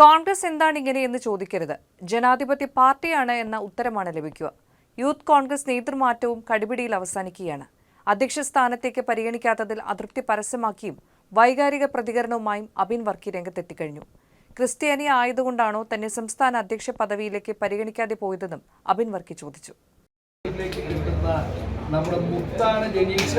കോൺഗ്രസ് എന്താണ് ഇങ്ങനെയെന്ന് ചോദിക്കരുത്. ജനാധിപത്യ പാർട്ടിയാണ് എന്ന ഉത്തരമാണ് ലഭിക്കുക. യൂത്ത് കോൺഗ്രസ് നേതൃമാറ്റവും കടുപിടിയിൽ അവസാനിക്കുകയാണ്. അധ്യക്ഷ സ്ഥാനത്തേക്ക് പരിഗണിക്കാത്തതിൽ അതൃപ്തി പരസ്യമാക്കിയും വൈകാരിക പ്രതികരണവുമായും അബിൻ വർക്കി രംഗത്തെത്തിക്കഴിഞ്ഞു. ക്രിസ്ത്യാനി ആയതുകൊണ്ടാണോ തന്നെ സംസ്ഥാന അധ്യക്ഷ പദവിയിലേക്ക് പരിഗണിക്കാതെ പോയതെന്നും അബിൻ വർക്കി ചോദിച്ചു. നമ്മുടെ മുത്താണ് ജനീഷ്.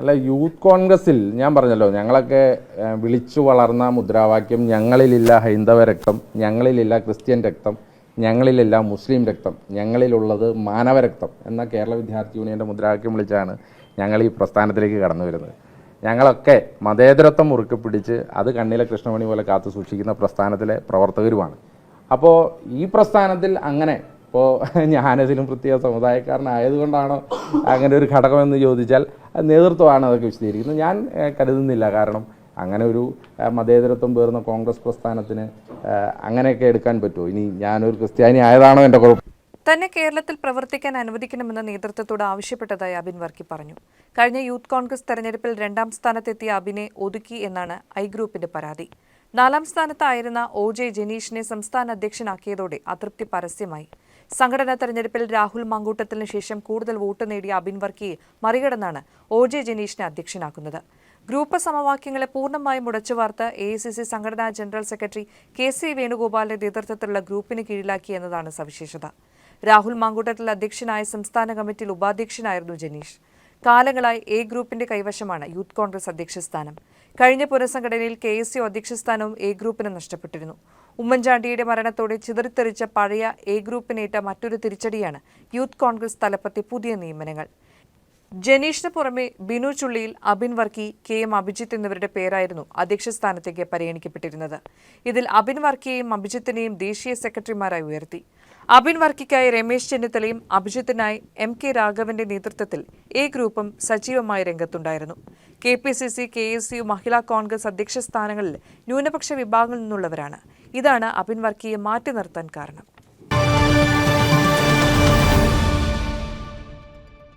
അല്ല യൂത്ത് കോൺഗ്രസിൽ ഞാൻ പറഞ്ഞല്ലോ ഞങ്ങളൊക്കെ വിളിച്ചു വളർന്ന മുദ്രാവാക്യം ഞങ്ങളിലില്ല ഹൈന്ദവ രക്തം ഞങ്ങളിലില്ല ക്രിസ്ത്യൻ രക്തം ഞങ്ങളിലില്ല മുസ്ലിം രക്തം ഞങ്ങളിലുള്ളത് മാനവരക്തം എന്ന കേരള വിദ്യാർത്ഥി യൂണിയന്റെ മുദ്രാവാക്യം വിളിച്ചാണ് ഞങ്ങൾ ഈ പ്രസ്ഥാനത്തിലേക്ക് കടന്നു വരുന്നത്. ഞങ്ങളൊക്കെ മതേതരത്വം മുറുക്കി പിടിച്ച് അത് കണ്ണിലെ കൃഷ്ണമണി പോലെ കാത്തു സൂക്ഷിക്കുന്ന പ്രസ്ഥാനത്തിലെ പ്രവർത്തകരുമാണ്. അപ്പോൾ ഈ പ്രസ്ഥാനത്തിൽ അങ്ങനെ ഇപ്പോൾ ഞാനതിലും പ്രത്യേക സമുദായക്കാരനായതുകൊണ്ടാണോ അങ്ങനെ ഒരു ഘടകമെന്ന് ചോദിച്ചാൽ നേതൃത്വമാണ് അതൊക്കെ വിശദീകരിക്കുന്നത്. ഞാൻ കരുതുന്നില്ല. കാരണം അങ്ങനെ ഒരു മതേതരത്വം പേർന്ന കോൺഗ്രസ് പ്രസ്ഥാനത്തിന് അങ്ങനെയൊക്കെ എടുക്കാൻ പറ്റുമോ? ഇനി ഞാനൊരു ക്രിസ്ത്യാനി ആയതാണോ എന്റെ കുഴപ്പം? തന്നെ കേരളത്തിൽ പ്രവർത്തിക്കാൻ അനുവദിക്കണമെന്ന് നേതൃത്വത്തോട് ആവശ്യപ്പെട്ടതായി അബിൻ വർക്കി പറഞ്ഞു. കഴിഞ്ഞ യൂത്ത് കോൺഗ്രസ് തെരഞ്ഞെടുപ്പിൽ രണ്ടാം സ്ഥാനത്തെത്തിയ അബിനെ ഒതുക്കി എന്നാണ് ഐ ഗ്രൂപ്പിന്റെ പരാതി. നാലാം സ്ഥാനത്തായിരുന്ന ഒ ജെ ജനീഷിനെ സംസ്ഥാന അധ്യക്ഷനാക്കിയതോടെ അതൃപ്തി പരസ്യമായി. സംഘടനാ തെരഞ്ഞെടുപ്പിൽ രാഹുൽ മങ്കൂട്ടത്തിന് ശേഷം കൂടുതൽ വോട്ട് നേടിയ അബിൻ വർക്കിയെ മറികടന്നാണ് ഒ ജെ ജനീഷിനെ അധ്യക്ഷനാക്കുന്നത്. ഗ്രൂപ്പ് സമവാക്യങ്ങളെ പൂർണമായും മുടച്ചുവാർത്ത് എ ഐ സി സി സംഘടനാ ജനറൽ സെക്രട്ടറി കെ സി വേണുഗോപാലിന്റെ നേതൃത്വത്തിലുള്ള ഗ്രൂപ്പിന് കീഴിലാക്കി എന്നതാണ് സവിശേഷത. രാഹുൽ മാങ്കൂട്ടത്തിൽ അധ്യക്ഷനായ സംസ്ഥാന കമ്മിറ്റിയിൽ ഉപാധ്യക്ഷനായിരുന്നു ജനീഷ്. കാലങ്ങളായി എ ഗ്രൂപ്പിന്റെ കൈവശമാണ് യൂത്ത് കോൺഗ്രസ് അധ്യക്ഷ സ്ഥാനം കഴിഞ്ഞ പുനഃസംഘടനയിൽ കെ എസ് യു അധ്യക്ഷ സ്ഥാനവും എ ഗ്രൂപ്പിന് നഷ്ടപ്പെട്ടിരുന്നു. ഉമ്മൻചാണ്ടിയുടെ മരണത്തോടെ ചിതറിത്തെറിച്ച പഴയ എ ഗ്രൂപ്പിനേറ്റ മറ്റൊരു തിരിച്ചടിയാണ് യൂത്ത് കോൺഗ്രസ് തലപ്പത്തെ പുതിയ നിയമനങ്ങൾ. ജനീഷിന് പുറമെ ബിനു ചുള്ളിയിൽ അബിൻ വർക്കി കെ എം അഭിജിത്ത് എന്നിവരുടെ പേരായിരുന്നു അധ്യക്ഷ സ്ഥാനത്തേക്ക് പരിഗണിക്കപ്പെട്ടിരുന്നത്. ഇതിൽ അബിൻ വർക്കിയെയും അഭിജിത്തിനെയും ദേശീയ സെക്രട്ടറിമാരായി ഉയർത്തി. അബിൻ വർക്കിക്കായി രമേശ് ചെന്നിത്തലയും അഭിജിത്തിനായി എം കെ രാഘവന്റെ നേതൃത്വത്തിൽ എ ഗ്രൂപ്പും സജീവമായി രംഗത്തുണ്ടായിരുന്നു. K P C C K S U Mahila Congress അധ്യക്ഷ സ്ഥാനങ്ങളിൽ ന്യൂനപക്ഷ വിഭാഗങ്ങളിൽ നിന്നുള്ളവരാണ്. ഇതാണ് അബിൻ വർക്കിയെ മാറ്റി നിർത്താൻ കാരണം.